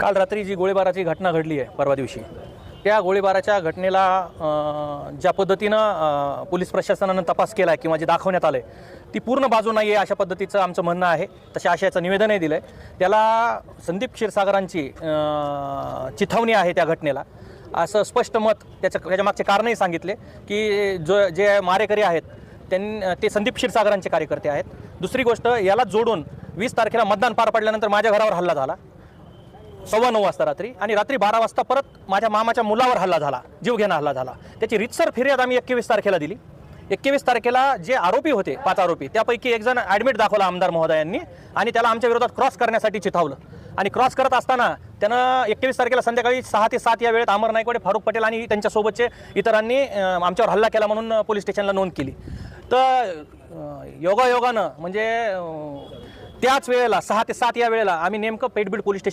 काल रात्री जी गोळीबाराची घटना घडली आहे परवा दिवशी त्या गोळीबाराच्या घटनेला ज्या पद्धतीनं पोलीस प्रशासनानं तपास केला आहे किंवा जे दाखवण्यात आलं आहे ती पूर्ण बाजू नाही आहे अशा पद्धतीचं आमचं म्हणणं आहे. तशा आशयाचं निवेदनही दिलं आहे त्याला संदीप क्षीरसागरांची चिथावणी आहे त्या घटनेला. असं स्पष्ट मत त्याच्या त्याच्या मागचे कारणही सांगितले की जो जे मारेकरी आहेत त्यांनी ते संदीप क्षीरसागरांचे कार्यकर्ते आहेत. दुसरी गोष्ट याला जोडून वीस तारखेला मतदान पार पडल्यानंतर माझ्या घरावर हल्ला झाला. सव्वा नऊ वाजता रात्री आणि रात्री बारा वाजता परत माझ्या मामाच्या मुलावर हल्ला झाला जीवघेणा हल्ला झाला. त्याची रितसर फिर्याद आम्ही एकवीस तारखेला दिली. एकवीस तारखेला जे आरोपी होते पाच आरोपी त्यापैकी एक जण ॲडमिट दाखवला आमदार महोदयांनी आणि त्याला आमच्या विरोधात क्रॉस करण्यासाठी चिथावलं. आणि क्रॉस करत असताना त्यानं एकवीस तारखेला संध्याकाळी सहा ते सात या वेळेत अमर नायकवाडे फारुख पटेल आणि त्यांच्यासोबतचे इतरांनी आमच्यावर हल्ला केला म्हणून पोलीस स्टेशनला नोंद केली. तर योगायोगानं म्हणजे त्याच वेळेला सहा ते सात या वेळेला आम्ही नेमकं पेटबीड पोलीस स्टेशन